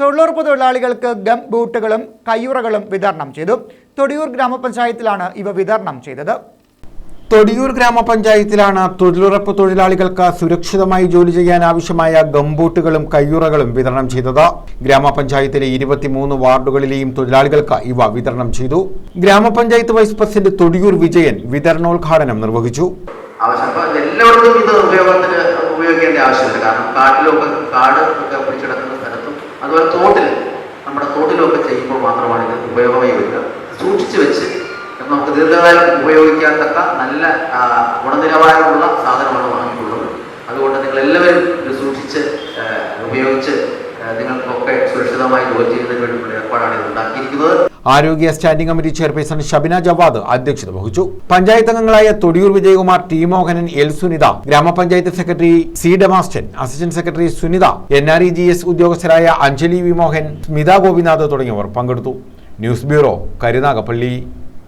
തൊഴിലുറപ്പ് തൊഴിലാളികൾക്ക് ഗം ബൂട്ടുകളും കയ്യുറകളും വിതരണം ചെയ്തു. തൊടിയൂർ ഗ്രാമപഞ്ചായത്തിലാണ് ഇവ വിതരണം ചെയ്തത്. തൊടിയൂർ ഗ്രാമപഞ്ചായത്തിലാണ് തൊഴിലുറപ്പ് തൊഴിലാളികൾക്ക് സുരക്ഷിതമായി ജോലി ചെയ്യാൻ ആവശ്യമായ ഗംബൂട്ടുകളും കയ്യുറകളും വിതരണം ചെയ്തത്. ഗ്രാമപഞ്ചായത്തിലെ ഇരുപത്തിമൂന്ന് വാർഡുകളിലെയും തൊഴിലാളികൾക്ക് ഇവ വിതരണം ചെയ്തു. ഗ്രാമപഞ്ചായത്ത് വൈസ് പ്രസിഡന്റ് തൊടിയൂർ വിജയൻ വിതരണോദ്ഘാടനം നിർവഹിച്ചു. എല്ലായിടത്തും ഇത് ഉപയോഗത്തിന് ഉപയോഗിക്കേണ്ട ആവശ്യമില്ല. കാരണം കാട്ടിലൊക്കെ കാട് ഒക്കെ പിടിച്ചെടുക്കുന്ന അതുപോലെ തോട്ടിൽ നമ്മുടെ തോട്ടിലൊക്കെ ചെയ്യുമ്പോൾ മാത്രമാണ് ഇത് ഉപയോഗമായി വരിക സൂക്ഷിച്ചു വെച്ച് നമുക്ക് ദീർഘകാലം ഉപയോഗിക്കാൻ തക്ക നല്ല ഗുണനിലവാരമുള്ള സാധനമാണ് വാങ്ങിയിട്ടുള്ളത്. അതുകൊണ്ട് നിങ്ങൾ എല്ലാവരും ഇത് സൂക്ഷിച്ച് ഉപയോഗിച്ച് നിങ്ങൾക്കൊക്കെ സുരക്ഷിതമായി ജോലി ചെയ്യുന്നതിന് വേണ്ടിയിട്ടുള്ള ഏർപ്പാടാണ് ഇത് ഉണ്ടാക്കിയിരിക്കുന്നത്. ആരോഗ്യ standing committee chairperson Shabina Jawad അധ്യക്ഷത വഹിച്ചു. പഞ്ചായത്ത് അംഗങ്ങളായ തൊടിയൂർ വിജയകുമാർ ടി മോഹനൻ എൽ സുനിത ഗ്രാമപഞ്ചായത്ത് secretary C Demastan assistant secretary Sunitha N R E G S ഉദ്യോഗസ്ഥരായ Anjali V Mohan Smitha Gopinath തുടങ്ങിയവർ പങ്കെടുത്തു. News bureau Karunagappally.